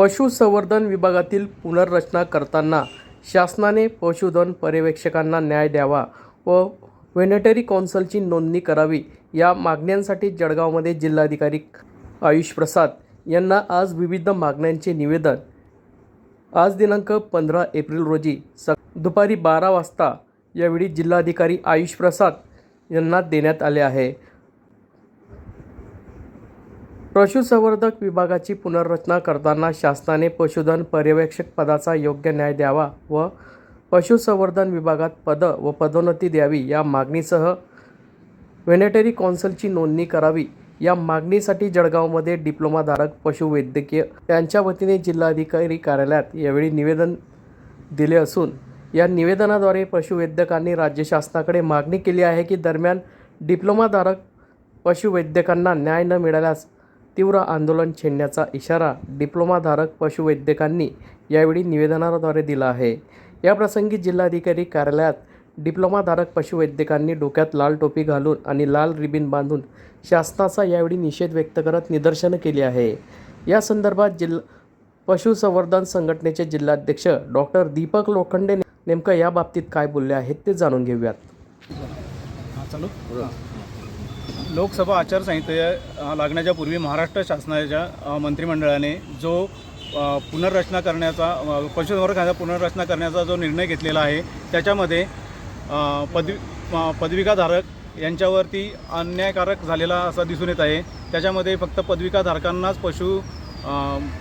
पशुसंवर्धन विभागातील पुनर्रचना करताना शासनाने पशुधन पर्यवेक्षकांना न्याय द्यावा व व्हेनेटरी कौन्सिलची नोंदणी करावी या मागण्यांसाठी जळगावमध्ये जिल्हाधिकारी आयुष प्रसाद यांना आज विविध मागण्यांचे निवेदन. आज दिनांक पंधरा एप्रिल रोजी स दुपारी बारा वाजता यावेळी जिल्हाधिकारी आयुष प्रसाद यांना देण्यात आले आहे. पशुसंवर्धक विभागाची पुनर्रचना करताना शासनाने पशुधन पर्यवेक्षक पदाचा योग्य न्याय द्यावा व पशुसंवर्धन विभागात पद व पदोन्नती द्यावी या मागणीसह व्हेनेटरी कौन्सिलची नोंदणी करावी. या मागणीसाठी जळगावमध्ये डिप्लोमाधारक पशुवैद्यकीय यांच्या वतीने जिल्हाधिकारी कार्यालयात यावेळी निवेदन दिले असून या निवेदनाद्वारे पशुवैद्यकांनी राज्य शासनाकडे मागणी केली आहे की दरम्यान डिप्लोमाधारक पशुवैद्यकांना न्याय न मिळाल्यास तीव्र आंदोलन छेडण्याचा इशारा डिप्लोमाधारक पशुवैद्यकांनी यावेळी निवेदनाद्वारे दिला आहे. याप्रसंगी जिल्हाधिकारी कार्यालयात डिप्लोमाधारक पशुवैद्यकांनी डोक्यात लाल टोपी घालून आणि लाल रिबीन बांधून शासनाचा यावेळी निषेध व्यक्त करत निदर्शनं केली आहे. या संदर्भात जिल्हा पशुसंवर्धन संघटनेचे जिल्हाध्यक्ष डॉक्टर दीपक लोखंडे नेमकं या बाबतीत काय बोलले आहेत ते जाणून घेऊयात. हां चालू. लोकसभा आचारसंहिते लागण्याच्या पूर्वी महाराष्ट्र शासनाच्या मंत्रिमंडळाने जो पुनर्रचना करण्याचा अ, पुनर्रचना करण्याचा जो निर्णय घेतलेला आहे त्याच्यामध्ये पदवी पदविकाधारक यांच्यावरती अन्यायकारक झालेला असा दिसून येत आहे. त्याच्यामध्ये फक्त पदविकाधारकांनाच पशु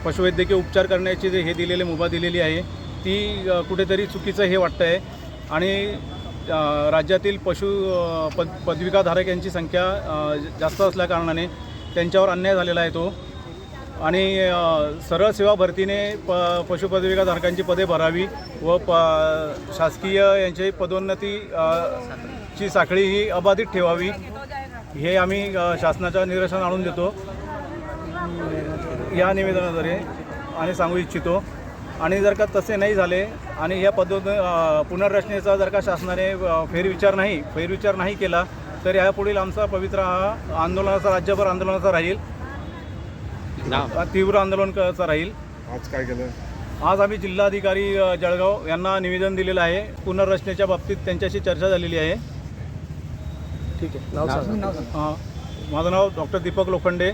पशुवैद्यकीय उपचार करण्याची जे हे दिलेले मुभा दिलेली आहे ती कुठेतरी चुकीचं हे वाटतं आहे आणि राज्यातील पशु पद पदविकाधारक यांची संख्या जास्त असल्याकारणाने त्यांच्यावर अन्याय झालेला आहे तो. आणि सरळ सेवा भरतीने प पशुपदविकाधारकांची पदे भरावी व प शासकीय यांची पदोन्नती ची साखळी ही अबाधित ठेवावी हे आम्ही शासनाच्या निदर्शन आणून देतो. या निवेदनाद्वारे आणि सांगू इच्छितो. आणि जर का तसे नाही झाले आणि या पद्धत पुनर्रचनेचा जर का शासनाने फेरविचार नाही फेरविचार नाही केला तर यापुढील आमचा पवित्र हा आंदोलनाचा राज्यभर आंदोलनाचा राहील. तीव्र आंदोलनाचा राहील. आज काय केलं? आज आम्ही जिल्हाधिकारी जळगाव यांना निवेदन दिलेलं आहे. पुनर्रचनेच्या बाबतीत त्यांच्याशी चर्चा झालेली आहे. ठीक आहे. नाव अ, माझं नाव डॉक्टर दीपक लोखंडे.